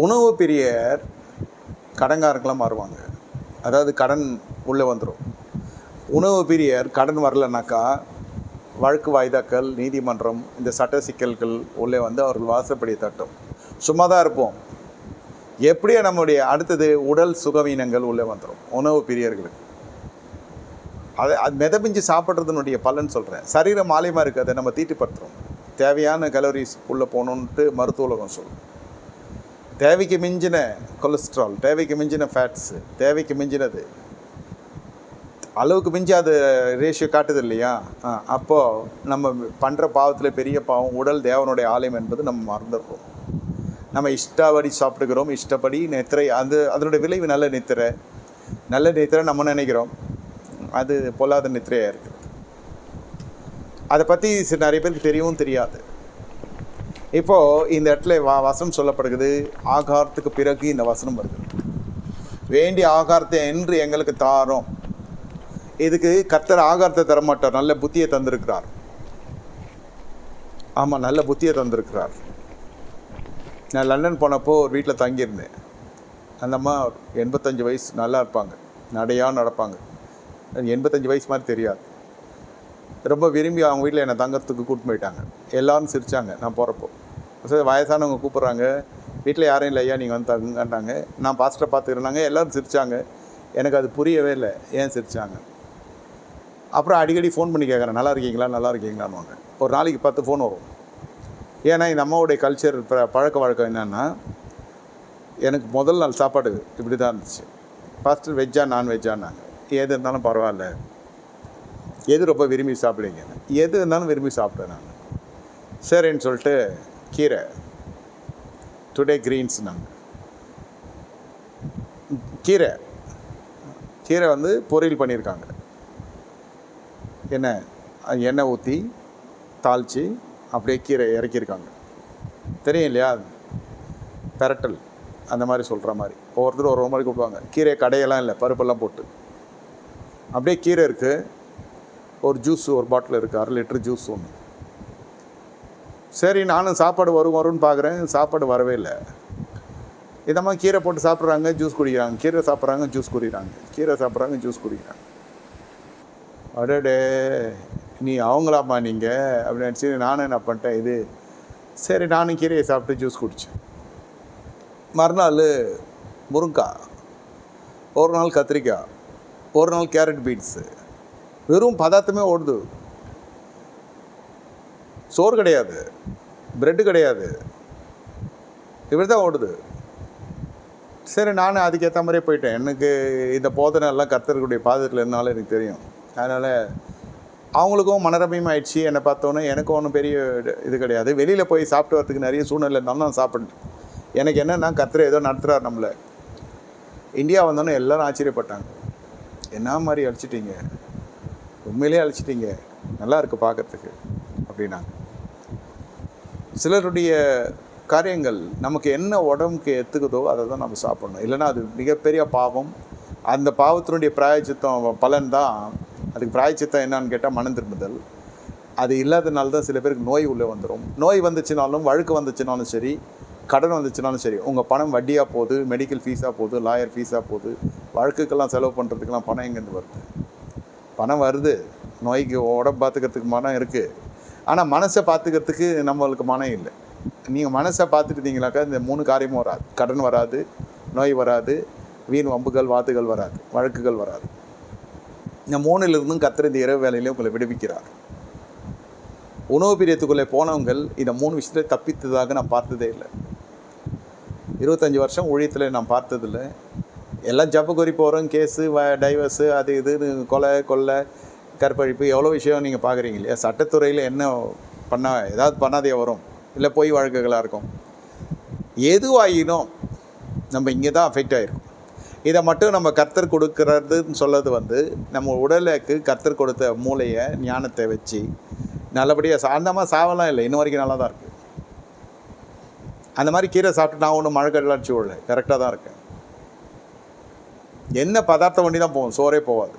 உணவு பிரியர் கடன்காரங்களாம் மாறுவாங்க. அதாவது கடன் உள்ளே வந்துடும் உணவு பிரியர் கடன் வரலனாக்கா வழக்கு வாய்தாக்கள் நீதிமன்றம் இந்த சட்ட சிக்கல்கள் உள்ளே வந்து அவர்கள் வாசப்படி தட்டும். சும்மா தான் இருப்போம். எப்படியோ நம்முடைய அடுத்தது உடல் சுகவீனங்கள் உள்ளே வந்துடும் உணவு பிரியர்களுக்கு. அதை அது மிதமிஞ்சி சாப்பிட்றதுனுடைய பலன் சொல்கிறேன் சரீரம் மாலியமாக இருக்குது அதை நம்ம தீட்டுப்படுத்துகிறோம் தேவையான கலோரிஸ் உள்ளே போகணுன்ட்டு மருத்துவ உலகம் சொல்லும். தேவைக்கு மிஞ்சின கொலஸ்ட்ரால் தேவைக்கு மிஞ்சின ஃபேட்ஸு தேவைக்கு மிஞ்சினது. அளவுக்கு மிஞ்சி அது ரேஷியோ காட்டுது இல்லையா? ஆ, நம்ம பண்ணுற பாவத்தில் பெரிய பாவம் உடல் தேவனுடைய ஆலயம் என்பது நம்ம மறந்துடுறோம். நம்ம இஷ்டப்படி சாப்பிட்டுக்கிறோம் இஷ்டப்படி நித்திரை அது அதனுடைய விளைவு நல்ல நித்திரை. நல்ல நித்திரை நம்ம நினைக்கிறோம். அது பொல்லாத நித்திரையாக இருக்குது அதை பற்றி நிறைய பேருக்கு தெரியவும் தெரியாது. இப்போது இந்த இடத்துல வா வசனம் சொல்லப்படுகிறது. ஆகாரத்துக்கு பிறகு இந்த வசனம் வருது. வேண்டிய ஆகாரத்தை என்று எங்களுக்கு தாரோம். இதுக்கு கத்தர் ஆகாரத்தை தர மாட்டார். நல்ல புத்தியை தந்திருக்கிறார். ஆமாம் நல்ல புத்தியை தந்திருக்கிறார். நான் லண்டன் போனப்போ ஒரு வீட்டில் தங்கியிருந்தேன். அந்த அம்மா எண்பத்தஞ்சு வயசு நல்லா இருப்பாங்க. நடையாக நடப்பாங்க. எண்பத்தஞ்சு வயசு மாதிரி தெரியாது. ரொம்ப விரும்பி அவங்க வீட்டில் என்னை தங்கறதுக்கு கூட்டிட்டு போயிட்டாங்க. எல்லாரும் சிரித்தாங்க நான் போகிறப்போ சரி வயசானவங்க கூப்பிட்றாங்க. வீட்டில் யாரும் இல்லை ஐயா நீங்கள் வந்து தங்குங்கன்றாங்க நான் பாஸ்டரை பார்த்துக்கிறேனாங்க எல்லோரும் சிரித்தாங்க எனக்கு அது புரியவே இல்லை. ஏன் சிரித்தாங்க அப்புறம் அடிக்கடி ஃபோன் பண்ணி கேட்குறேன் நல்லா இருக்கீங்களா? நல்லா இருக்கீங்களான்னு ஒரு நாளைக்கு பத்து ஃபோன் வரும். ஏன்னா இந்த அம்மாவுடைய கல்ச்சர் பழக்க வழக்கம் என்னென்னா எனக்கு முதல் நாள் சாப்பாடு இப்படி தான் இருந்துச்சு. ஃபஸ்ட்டு வெஜ்ஜா நான்வெஜ்ஜான்னாங்க எது இருந்தாலும் பரவாயில்ல. எது ரொம்ப விரும்பி சாப்பிடுவீங்க எது இருந்தாலும் விரும்பி சாப்பிட்டேன் நான். சரின்னு சொல்லிட்டு கீரை. டுடே கிரீன்ஸ் நாங்கள் கீரை. கீரை வந்து பொரியல் பண்ணியிருக்காங்க என்ன? எண்ணெய் ஊற்றி தாளித்து அப்படியே கீரை இறக்கியிருக்காங்க. தெரியும் இல்லையா? பெரட்டல். அந்த மாதிரி சொல்கிற மாதிரி. ஒவ்வொருத்தரும் ஒரு மாதிரி கூப்பிடுவாங்க. கீரை கடையெல்லாம் இல்லை பருப்பெல்லாம் போட்டு. அப்படியே கீரை இருக்குது ஒரு ஜூஸ் ஒரு பாட்டில் இருக்குது அரை லிட்டர் ஜூஸ் ஒன்று சரி நானும் சாப்பாடு வரும் வரும்னு பார்க்குறேன் சாப்பாடு வரவே இல்லை. இதமாக கீரை போட்டு சாப்பிட்றாங்க ஜூஸ் குடிக்கிறாங்க. கீரை சாப்பிட்றாங்க ஜூஸ் குடிக்கிறாங்க. கீரை சாப்பிட்றாங்க ஜூஸ் குடிக்கிறாங்க. அடடே நீ அவங்களாம்மா நீங்கள் அப்படின்னு நினச்சி நானும் என்ன பண்ணிட்டேன் இது சரி நானும் கீரையை சாப்பிட்டு ஜூஸ் குடித்தேன் மறுநாள் முருங்காய் ஒரு நாள் கத்திரிக்காய் ஒரு நாள் கேரட் பீன்ஸு வெறும் பதார்த்தமே ஓடுது. சோறு கிடையாது. பிரெட்டு கிடையாது. இப்படி தான் ஓடுது. சரி நானும் அதுக்கேற்ற மாதிரியே போயிட்டேன். எனக்கு இந்த போதனை எல்லாம் கத்தருக்குடைய பாதத்தில் இருந்தாலும் எனக்கு தெரியும். அதனால் அவங்களுக்கும் மனரமையும் ஆயிடுச்சு. என்னை பார்த்தோன்னே எனக்கும் ஒன்றும் பெரிய இது- கிடையாது. வெளியில் போய் சாப்பிட்டு வரதுக்கு நிறைய சூழ்நிலை இருந்தாலும் நான் சாப்பிட்டேன் எனக்கு என்னென்னா கர்த்தர் ஏதோ நடத்துகிறார் நம்மளை. இந்தியா வந்தோன்னே எல்லோரும் ஆச்சரியப்பட்டாங்க. என்ன மாதிரி அழிச்சிட்டீங்க? உண்மையிலே அழிச்சிட்டீங்க. நல்லா இருக்குது பார்க்கறதுக்கு அப்படின்னாங்க. சிலருடைய காரியங்கள் நமக்கு என்ன உடம்புக்கு எத்துக்குதோ அதை தான் நம்ம சாப்பிடணும். இல்லைன்னா அது மிகப்பெரிய பாவம். அந்த பாவத்தினுடைய பிராயச்சித்தம் பலன் தான். அதுக்கு பிராயச்சித்தம் என்னன்னு கேட்டால் மனம் திரும்புதல். அது இல்லாதனால தான் சில பேருக்கு நோய் உள்ளே வந்துடும் நோய் வந்துச்சுனாலும் வழுக்கு வந்துச்சுனாலும் சரி கடன் வந்துச்சுனாலும் சரி உங்கள் பணம் வட்டியாக போகுது மெடிக்கல் ஃபீஸாக போகுது லாயர் ஃபீஸாக போகுது வழக்குக்கெல்லாம் செலவு பண்ணுறதுக்கெல்லாம் பணம் எங்கேருந்து வருது? பணம் வருது. நோய்க்கு உடம்பு பார்த்துக்கிறதுக்கு மனம் இருக்குது ஆனால் மனசை பார்த்துக்கிறதுக்கு நம்மளுக்கு மனம் இல்லை. நீங்கள் மனசை பார்த்துக்கிட்டீங்களாக்கா இந்த மூணு காரியமும் வராது. கடன் வராது நோய் வராது வீண் வம்புகள் வாத்துகள் வராது வழக்குகள் வராது. இந்த மூணிலிருந்தும் கத்திர இந்த இரவு வேலையிலே உங்களை விடுவிக்கிறார். உணவு பிரியத்துக்குள்ளே போனவங்கள் இந்த மூணு விஷயத்தை தப்பித்ததாக நான் பார்த்ததே இல்லை. இருபத்தஞ்சி வருஷம் ஊழியத்தில் நான் பார்த்ததில்லை. எல்லாம் ஜப்பு குறி போகிறோம் கேஸு வ டைவர்ஸு அது இதுன்னு கொலை கொள்ளை கற்பழிப்பு எவ்வளோ விஷயம் நீங்கள் பார்க்குறீங்க இல்லையா? சட்டத்துறையில் என்ன பண்ண ஏதாவது பண்ணாதே வரும். இல்லை பொய் வழக்குகளாக இருக்கும். எதுவாயினும் நம்ம இங்கே தான் அஃபெக்ட் ஆகிருக்கும் இதை மட்டும் நம்ம கர்த்தர் கொடுக்கறதுன்னு சொல்லது வந்து நம்ம உடலுக்கு கர்த்தர் கொடுத்த மூளையை ஞானத்தை வச்சு நல்லபடியாக சாந்தமாக அந்த மாதிரி சாவலாம் இல்லை. இன்ன வரைக்கும் நல்லா தான் இருக்குது அந்த மாதிரி கீரை சாப்பிட்டு நான் ஒன்றும் மழை கடலாம் அடிச்சு விடல. கரெக்டாக தான் இருக்கேன். என்ன பதார்த்தம் பண்ணி தான் போகும் சோறே போகாது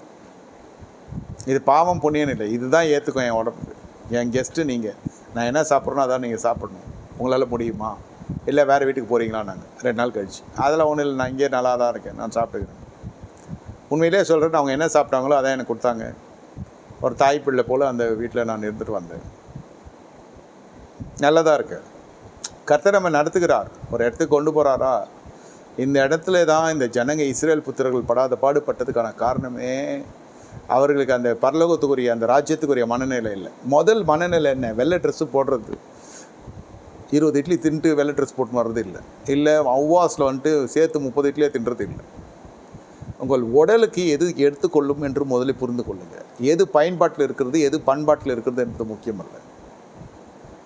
இது பாவம் புண்ணியம் இல்லை. இதுதான் ஏற்றுக்கும் என் உடம்புக்கு. என் கெஸ்ட்டு நீங்கள் நான் என்ன சாப்பிட்றேனோ அதான் நீங்கள் சாப்பிடணும். உங்களால் முடியுமா? இல்லை வேறு வீட்டுக்கு போகிறீங்களா நாங்கள் ரெண்டு நாள் கழிச்சு. அதெல்லாம் ஒன்றும் இல்லை. நான் இங்கேயே நல்லா தான் இருக்கேன். நான் சாப்பிட்டுக்கிறேன். உண்மையிலே சொல்கிறேன் அவங்க என்ன சாப்பிட்டாங்களோ அதான் எனக்கு கொடுத்தாங்க. ஒரு தாய் பிள்ளை போல் அந்த வீட்டில் நான் இருந்துட்டு வந்தேன். நல்லதாக இருக்கு. கர்த்தர் நம்ம நடத்துகிறார். ஒரு இடத்துக்கு கொண்டு போகிறாரா இந்த இடத்துல தான் இந்த ஜனங்க இஸ்ரேல் புத்திரர்கள் படாத பாடுபட்டதுக்கான காரணமே அவர்களுக்கு அந்த பரலோகத்துக்குரிய அந்த ராஜ்யத்துக்குரிய மனநிலை இல்லை. முதல் மனநிலை என்ன? வெள்ளை ட்ரெஸ்ஸு போடுறது. இருபது இட்லி தின்ட்டு வெள்ளை ட்ரெஸ் போட்டு வர்றது இல்லை. இல்லை அவ்வாஸில் வந்துட்டு சேர்த்து முப்பது இட்லியாக தின்றது இல்லை. உங்கள் உடலுக்கு எது எடுத்துக்கொள்ளும் என்று முதலில் புரிந்து கொள்ளுங்கள் எது பயன்பாட்டில் இருக்கிறது எது பண்பாட்டில் இருக்கிறது என்பது முக்கியமல்ல.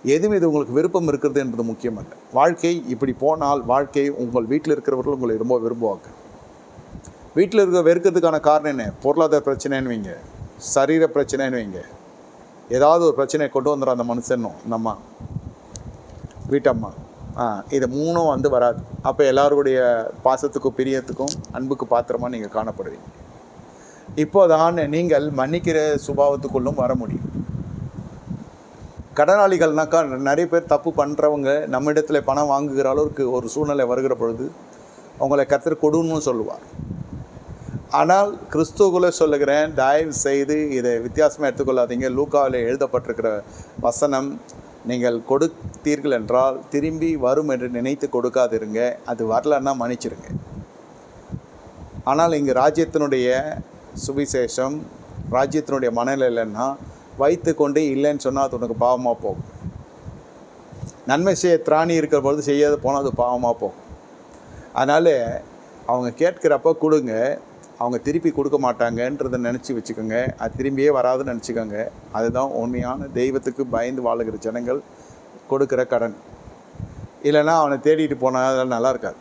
எது மீது உங்களுக்கு விருப்பம் இருக்கிறது என்பது முக்கியமல்ல. வாழ்க்கை இப்படி போனால் வாழ்க்கை உங்கள் வீட்டில் இருக்கிறவர்கள் உங்களை ரொம்ப விரும்புவாங்க வீட்டில் இருக்க வெறுக்கிறதுக்கான காரணம் என்ன? பொருளாதார பிரச்சனைன்னு வைங்க. சரீர பிரச்சனைன்னு வைங்க. ஏதாவது ஒரு பிரச்சனையை கொண்டு வந்துடும் அந்த மனுஷனும் இந்த அம்மா. வீட்டம்மா. ஆ இது மூணும் வந்து வராது. அப்போ எல்லாருடைய பாசத்துக்கும் பிரியத்துக்கும் அன்புக்கு பாத்திரமாக நீங்கள் காணப்படுவீங்க. இப்போதான் நீங்கள் மன்னிக்கிற சுபாவத்துக்குள்ளும் வர முடியும். கடனாளிகள்னாக்கா நிறைய பேர் தப்பு பண்ணுறவங்க நம்ம இடத்துல பணம் வாங்குகிற அளவுக்கு ஒரு சூழ்நிலை வருகிற பொழுது அவங்களை கத்தர் கொடுன்னு சொல்லுவார். ஆனால் கிறிஸ்துவுக்குள்ளே சொல்லுகிறேன் தயவு செய்து இதை வித்தியாசமாக எடுத்துக்கொள்ளாதீங்க. லூக்காவில் எழுதப்பட்டிருக்கிற வசனம் நீங்கள் கொடுத்தீர்கள் என்றால் திரும்பி வரும் என்று நினைத்து கொடுக்காதிருங்க. அது வரலன்னா மன்னிச்சிருங்க. ஆனால் இங்கே ராஜ்யத்தினுடைய சுவிசேஷம் ராஜ்யத்தினுடைய மனநிலை இல்லைன்னா வைத்து கொண்டு இல்லைன்னு சொன்னால் அது உனக்கு பாவமாக போகும். நன்மை செய்ய திராணி இருக்கிற பொழுது செய்யாத போனால் அது பாவமாக போகும். அதனால் அவங்க கேட்குறப்ப கொடுங்க. அவங்க திருப்பி கொடுக்க மாட்டாங்கன்றதை நினச்சி வச்சுக்கோங்க. அது திரும்பியே வராதுன்னு நினச்சிக்கோங்க. அதுதான் உண்மையான தெய்வத்துக்கு பயந்து வாழுகிற ஜனங்கள் கொடுக்குற கடன். இல்லைன்னா அவனை தேடிட்டு போனால் அதெல்லாம் நல்லா இருக்காது.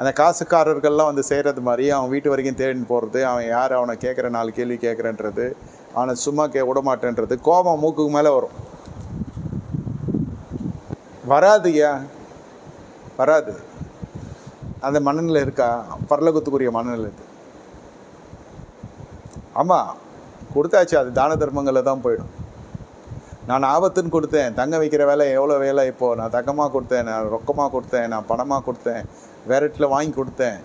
அந்த காசுக்காரர்கள்லாம் வந்து செய்கிறது மாதிரி அவன் வீட்டு வரைக்கும் தேடின்னு போகிறது அவன் யார் அவனை கேட்குற நாலு கேள்வி கேட்குறன்றது அவனை சும்மா கே விட மாட்டேன்றது கோபம் மூக்குக்கு மேலே வரும். வராதுயா வராது. அந்த மனநிலை இருக்கா? பரலோகத்துக்குரிய மனநிலை இது ஆமாம் கொடுத்தாச்சு. அது தான தர்மங்களில் தான் போயிடும். நான் ஆபத்துன்னு கொடுத்தேன். தங்க வைக்கிற வேலை எவ்வளோ வேலை இப்போது நான் தங்கமாக கொடுத்தேன். நான் ரொக்கமாக கொடுத்தேன். நான் பணமாக கொடுத்தேன். வேரட்டில் வாங்கி கொடுத்தேன்.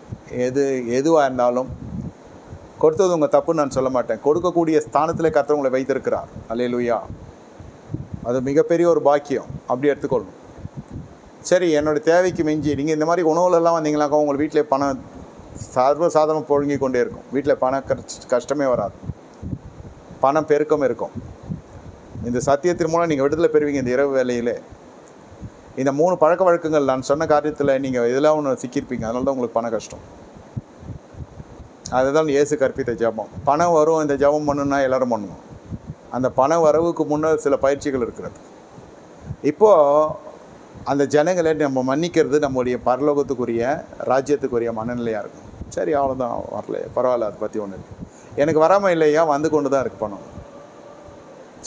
எது எதுவாக இருந்தாலும் கொடுத்தது உங்கள் தப்புன்னு நான் சொல்ல மாட்டேன். கொடுக்கக்கூடிய ஸ்தானத்தில் கத்தவங்களை உங்களை வைத்திருக்கிறார். அல்லேலூயா. அது மிகப்பெரிய ஒரு பாக்கியம். அப்படி எடுத்துக்கொள்ளணும் சரி என்னோட தேவைக்கு மிஞ்சி நீங்கள் இந்த மாதிரி உணவுலலாம் வந்தீங்களாக்கா உங்கள் வீட்டில் பணம் சர்வ சாதனம் பொழுங்கி கொண்டே இருக்கும். வீட்டில் பணம் கஷ்டமே வராது. பணம் பெருக்கம் இருக்கும். இந்த சத்தியத்தின் மூலம் நீங்கள் விடுதலை பெறுவீங்க இந்த இரவு வேலையிலே இந்த மூணு பழக்க வழக்கங்கள் நான் சொன்ன காரியத்தில் நீங்கள் இதெல்லாம் ஒன்று சிக்கியிருப்பீங்க. அதனால தான் உங்களுக்கு பண கஷ்டம். அதுதான் இயேசு கற்பித்த ஜெபம். பணம் வரும் இந்த ஜெபம் பண்ணுன்னா எல்லாரும் பண்ணுவோம். அந்த பண வரவுக்கு முன்னர் சில பயிற்சிகள் இருக்கிறது. இப்போது அந்த ஜனங்களை நம்ம மன்னிக்கிறது நம்முடைய பரலோகத்துக்குரிய ராஜ்யத்துக்குரிய மனநிலையாக இருக்கும். சரி அவ்வளோதான் வரலையே பரவாயில்ல அதை பற்றி ஒன்று எனக்கு வராமல் இல்லையா? வந்து கொண்டு தான் இருக்கு பணம்.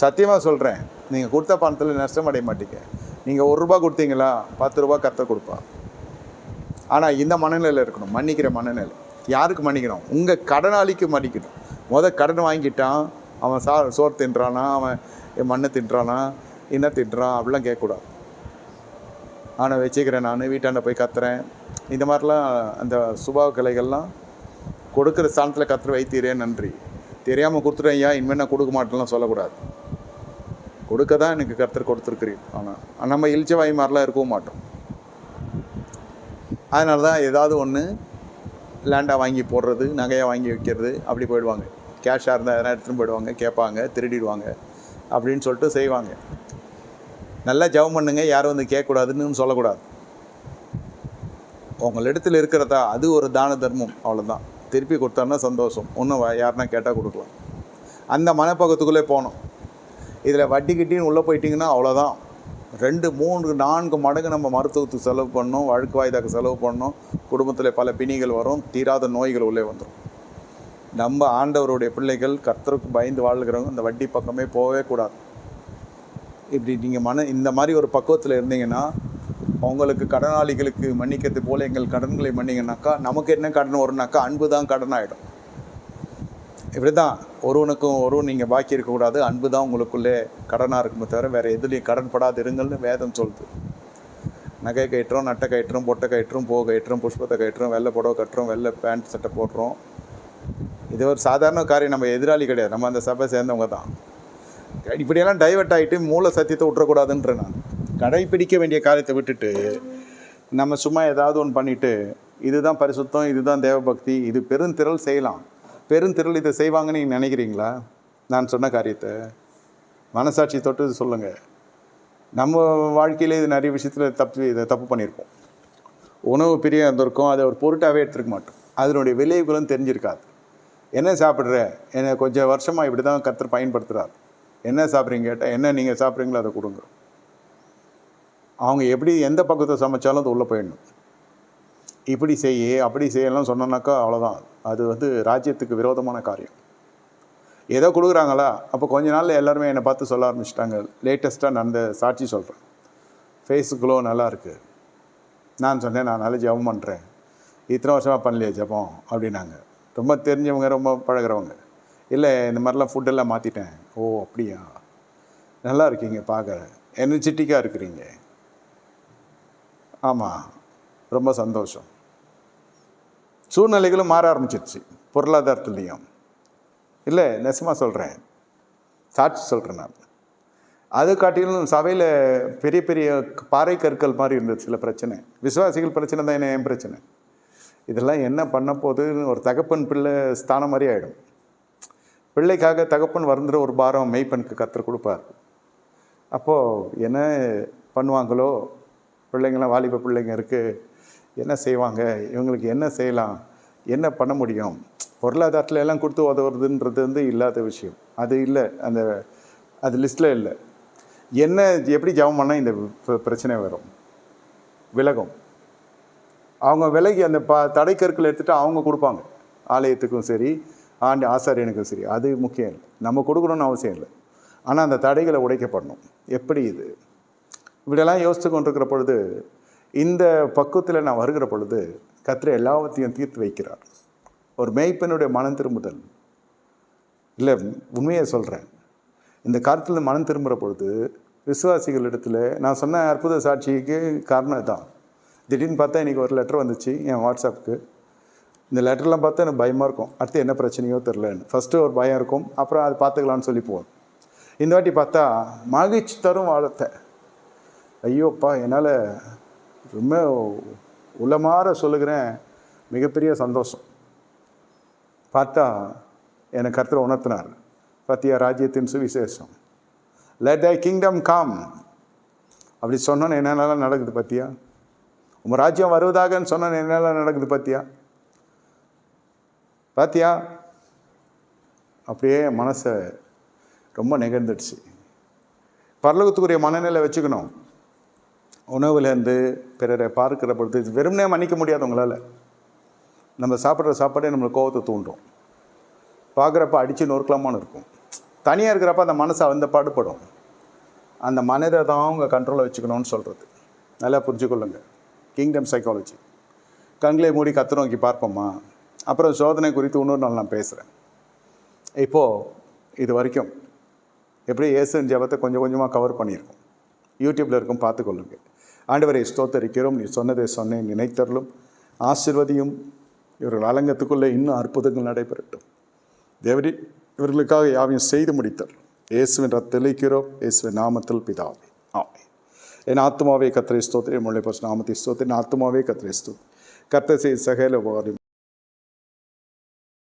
சத்தியமாக சொல்கிறேன் நீங்கள் கொடுத்த பணத்தில் நஷ்டம் அடைய மாட்டீங்க. நீங்கள் ஒரு ரூபா கொடுத்தீங்களா? பத்து ரூபா கத்த கொடுப்பா. ஆனால் இந்த மனநிலையில் இருக்கணும். மன்னிக்கிற மனநிலை. யாருக்கு மன்னிக்கணும்? உங்கள் கடனாளிக்கு மன்னிக்கணும். மொதல் கடன் வாங்கிட்டான். அவன் சா சோறு தின்றானா? அவன் மண்ணை தின்றானா? என்ன தின்றான்? அப்படிலாம் கேட்கக்கூடாது. ஆனால் வச்சுக்கிறேன் நான் வீட்டாண்ட போய் கத்துறேன். இந்த மாதிரிலாம் அந்த சுபாவ கலைகள்லாம் கொடுக்குற ஸ்தானத்தில் கத்துற வைத்தீரே நன்றி. தெரியாமல் கொடுத்துட்டேன் ஐயா இனிமேல் நான் கொடுக்க மாட்டேன்லாம் சொல்லக்கூடாது. கொடுக்க தான் எனக்கு கர்த்தர் கொடுத்துருக்குறீங்க ஆனால் நம்ம இழிச்ச வாய் மாதிரிலாம் இருக்கவும் மாட்டோம். அதனால தான் ஏதாவது ஒன்று லேண்டாக வாங்கி போடுறது நகையாக வாங்கி வைக்கிறது அப்படி போயிடுவாங்க. கேஷாக இருந்தால் எதனா எடுத்துகிட்டு போயிடுவாங்க கேட்பாங்க திருடிடுவாங்க அப்படின்னு சொல்லிட்டு செய்வாங்க. நல்லா ஜெபம் பண்ணுங்க யாரும் வந்து கேட்கக்கூடாதுன்னு சொல்லக்கூடாது. உங்களிடத்தில் இருக்கிறதா அது ஒரு தான தர்மம் அவ்வளோதான் திருப்பி கொடுத்தான்னா சந்தோஷம். இன்னும் யாருன்னா கேட்டால் கொடுக்கலாம். அந்த மனப்பக்கத்துக்குள்ளே போகணும். இதில் வட்டி கிட்டின்னு உள்ளே போயிட்டிங்கன்னா அவ்வளோதான் ரெண்டு மூன்று நான்கு மடங்கு நம்ம மருத்துவத்துக்கு செலவு பண்ணணும் வழக்கு வாய்தாக்கு செலவு பண்ணணும் குடும்பத்தில் பல பிணிகள் வரும் தீராத நோய்கள் உள்ளே வந்துடும் நம்ம ஆண்டவருடைய பிள்ளைகள் கர்த்தருக்கு பயந்து வாழ்கிறவங்க இந்த வட்டி பக்கமே போகவே கூடாது. இப்படி நீங்கள் மன இந்த மாதிரி ஒரு பக்குவத்தில் இருந்தீங்கன்னா உங்களுக்கு கடனாளிகளுக்கு மன்னிக்கிறது போல எங்கள் கடன்களை மன்னிங்கனாக்கா நமக்கு என்ன கடன்? வரும்னாக்கா அன்பு தான் கடன் ஆகிடும் இப்படி தான் ஒருவனுக்கும் ஒருவன் நீங்கள் பாக்கி இருக்கக்கூடாது. அன்பு தான் உங்களுக்குள்ளே கடனாக இருக்குமே தவிர வேறு எதுலேயும் கடன் படாது இருங்கள்னு வேதம் சொல்லுது. நகை கயிற்றோம் நட்டை கயிற்றோம் பொட்டை கயிற்றோம் போ கயிற்றோம் புஷ்பத்தை கயிற்றோம் வெள்ளை புடவை கட்டுறோம் வெள்ளை பேண்ட் சட்டை போடுறோம். இது ஒரு சாதாரண காரியம் நம்ம எதிராளி கிடையாது. நம்ம அந்த சபை சேர்ந்தவங்க தான். இப்படியெல்லாம் டைவர்ட் ஆகிட்டு மூல சத்தியத்தை விட்டுறக்கூடாதுன்ற நான். கடைப்பிடிக்க வேண்டிய காரியத்தை விட்டுட்டு நம்ம சும்மா ஏதாவது ஒன்று பண்ணிட்டு இதுதான் பரிசுத்தம் இதுதான் தேவபக்தி இது பெருந்திரள் செய்யலாம். பெருந்திரள் இதை செய்வாங்கன்னு நீங்கள் நினைக்கிறீங்களா? நான் சொன்ன காரியத்தை. மனசாட்சி தொட்டு சொல்லுங்கள் நம்ம வாழ்க்கையிலே இது நிறைய விஷயத்தில் தப்பு இதை தப்பு பண்ணியிருப்போம். உணவு பிரியம் இருந்திருக்கும் அதை ஒரு பொருட்டாகவே எடுத்துருக்க மாட்டோம். அதனுடைய விளைவுகளும் தெரிஞ்சிருக்காது. என்ன சாப்பிட்ற? என்னை கொஞ்சம் வருஷமாக இப்படி தான் கத்தர் பயன்படுத்துகிறார் என்ன சாப்பிட்றீங்க கேட்டால் என்ன நீங்கள் சாப்பிட்றீங்களோ அதை கொடுங்க. அவங்க எப்படி எந்த பக்கத்தை சமைச்சாலும் அது உள்ளே போயிடணும். இப்படி செய்ய அப்படி செய்யலாம் சொன்னோன்னாக்கா அவ்வளோதான் அது வந்து ராஜ்யத்துக்கு விரோதமான காரியம். ஏதோ கொடுக்குறாங்களா? அப்போ கொஞ்ச நாளில் எல்லாருமே என்னை பார்த்து சொல்ல ஆரம்பிச்சிட்டாங்க. லேட்டஸ்ட்டாக நடந்த சாட்சி சொல்கிறேன் ஃபேஸ் க்ளோ நல்லாயிருக்கு நான் சொன்னேன் நான் நல்லா ஜெபம் பண்ணுறேன் இத்தனை வருஷமாக பண்ணலையே ஜெபம் அப்படின்னாங்க. ரொம்ப தெரிஞ்சவங்க ரொம்ப பழகுறவங்க. இல்லை இந்த மாதிரிலாம் ஃபுட்டெல்லாம் மாற்றிட்டேன் ஓ அப்படியா? நல்லா இருக்கீங்க பார்க்க எனர்ஜெட்டிக்காக இருக்கிறீங்க. ஆமாம் ரொம்ப சந்தோஷம். சூழ்நிலைகளும் மாற ஆரம்பிச்சிருச்சு பொருளாதாரத்துலேயும். இல்லை நெசமாக சொல்கிறேன் சாட்சி சொல்கிறேன் நான். அது காட்டிலும் சபையில் பெரிய பெரிய பாறை கற்கள் மாதிரி இருந்தது சில பிரச்சனை. விசுவாசிகள் பிரச்சனை தான் என்ன என் பிரச்சனை? இதெல்லாம் என்ன பண்ண போகுதுன்னு ஒரு தகப்பன் பிள்ளை ஸ்தானம் மாதிரி ஆகிடும் பிள்ளைக்காக தகப்பன் வருந்துற ஒரு பாரம் மெய்ப்பனுக்கு கத்தர் கொடுப்பார். அப்போது என்ன பண்ணுவாங்களோ? பிள்ளைங்களாம் வாலிப பிள்ளைங்க இருக்குது என்ன செய்வாங்க? இவங்களுக்கு என்ன செய்யலாம்? என்ன பண்ண முடியும்? பொருளாதாரத்தில் எல்லாம் கொடுத்து உதவுறதுன்றது வந்து இல்லாத விஷயம். அது இல்லை. அந்த அது லிஸ்ட்டில் இல்லை. என்ன எப்படி ஜெபம் பண்ணால் இந்த பிரச்சனை வரும்? விலகும். அவங்க விலகி அந்த ப தடைக்கற்கள் எடுத்துகிட்டு அவங்க கொடுப்பாங்க. ஆலயத்துக்கும் சரி ஆண்டு ஆசாரியனுக்கும் சரி அது முக்கியம் இல்லை. நம்ம கொடுக்கணும்னு அவசியம் இல்லை. ஆனால் அந்த தடைகளை உடைக்கப்படணும். எப்படி இது? இப்படியெல்லாம் யோசித்து கொண்டிருக்கிற பொழுது இந்த பக்குவத்தில் நான் வருகிற பொழுது கத்திர எல்லாவற்றையும் தீர்த்து வைக்கிறார். ஒரு மேய்ப்பனுடைய மனம் திரும்புதல். இல்லை உண்மையை சொல்கிறேன் இந்த காலத்தில் மனம் திரும்புகிற பொழுது விசுவாசிகள் இடத்துல நான் சொன்ன அற்புத சாட்சிக்கு காரணம் தான் திடீர்னு பார்த்தா இன்றைக்கி ஒரு லெட்டர் வந்துச்சு என் வாட்ஸ்அப்புக்கு இந்த லெட்டர்லாம் பார்த்தா எனக்கு பயமாக இருக்கும். அடுத்து என்ன பிரச்சனையோ தெரிலன்னு ஃபஸ்ட்டு ஒரு பயம் இருக்கும். அப்புறம் அது பார்த்துக்கலான்னு சொல்லி போவோம். இந்த வாட்டி பார்த்தா மகிழ்ச்சி தரும் வாழத்தை ஐயோப்பா என்னால் ரொம்ப உள்ளமாற சொல்லுகிறேன். மிகப்பெரிய சந்தோஷம். பார்த்தா என்னை கருத்தில் உணர்த்தினார். பார்த்தியா ராஜ்யத்தின் சுவிசேஷம். லெட் தை கிங்டம் காம் அப்படி சொன்னோன்னு என்னென்னலாம் நடக்குது பார்த்தியா உங்கள் ராஜ்யம் வருவதாகன்னு சொன்னோன்னு என்னெல்லாம் நடக்குது பார்த்தியா பார்த்தியா அப்படியே மனசை ரொம்ப நெகழ்ந்துடுச்சு. பரலோகத்துக்குரிய மனநிலை வச்சுக்கணும். உணவுலேருந்து பிறரை பார்க்கிற பொழுது வெறுமனே மன்னிக்க முடியாது உங்களால். நம்ம சாப்பிட்ற சாப்பாடே நம்மளுக்கு கோவத்தை தூண்டும். பார்க்குறப்ப அடித்து நொறுக்கலாமான்னு இருக்கும். தனியாக இருக்கிறப்ப அந்த மனசை அந்த பாடுபடும். அந்த மனதை தான் அவங்க கண்ட்ரோலில் வச்சுக்கணும்னு சொல்கிறது நல்லா புரிஞ்சுக்கொள்ளுங்க. கிங்டம் சைக்காலஜி கண்களை மூடி கத்து நோக்கி பார்ப்போமா? அப்புறம் சோதனை குறித்து இன்னொரு நாள் நான் பேசுகிறேன் இப்போது இது வரைக்கும் எப்படி இயேசுன் ஜெபத்தை கொஞ்சம் கொஞ்சமாக கவர் பண்ணியிருக்கோம். யூடியூப்பில் இருக்கும் பார்த்துக்கொள்ளுங்க. ஆண்டவரை ஸ்தோத்தரிக்கிறோம். நீ சொன்னதை சொன்னேன் நினைத்தரலும் ஆசிர்வதியும். இவர்கள் அலங்கத்துக்குள்ளே இன்னும் அற்புதங்கள் நடைபெறட்டும். தேவரி இவர்களுக்காக யாவையும் செய்து முடித்தர் இயேசுவின் ரத்தளிக்கிறோம் இயேசுவின் நாமத்தில் பிதாவே. ஆமே என் ஆத்மாவே கத்திரை ஸ்தோத்திரி முல்லை பசு நாமத்தை ஸ்தோத்திரி என் ஆத்மாவே கத்திரை ஸ்தோத்திரி கர்த்தர் சகல உபகாரி